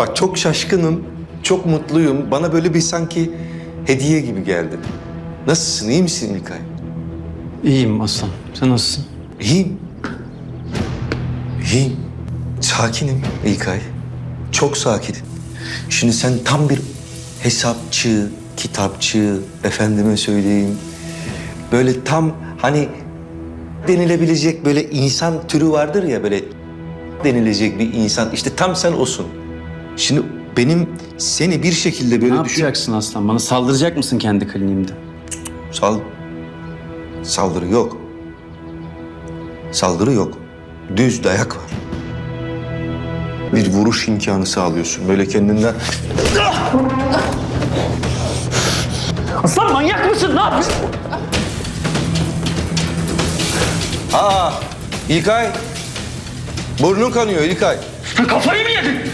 Bak çok şaşkınım, çok mutluyum. Bana böyle bir sanki hediye gibi geldi. Nasılsın, iyi misin İlkay? İyiyim Aslan. Sen nasılsın? İyiyim. İyiyim. Sakinim İlkay. Çok sakinim. Şimdi sen tam bir hesapçı, kitapçı, efendime söyleyeyim. Böyle tam hani denilebilecek böyle insan türü vardır ya böyle denilecek bir insan. İşte tam sen olsun. Şimdi benim seni bir şekilde böyle ne düşün... yapacaksın Aslan? Bana saldıracak mısın kendi kliniğimde? Sal... Saldırı yok. Saldırı yok. Düz dayak var. Bir vuruş imkanı sağlıyorsun. Böyle kendinden... Aslan manyak mısın? Ne yapıyorsun? Aa! İlkay! Burnun kanıyor İlkay. Kafayı mı yedin?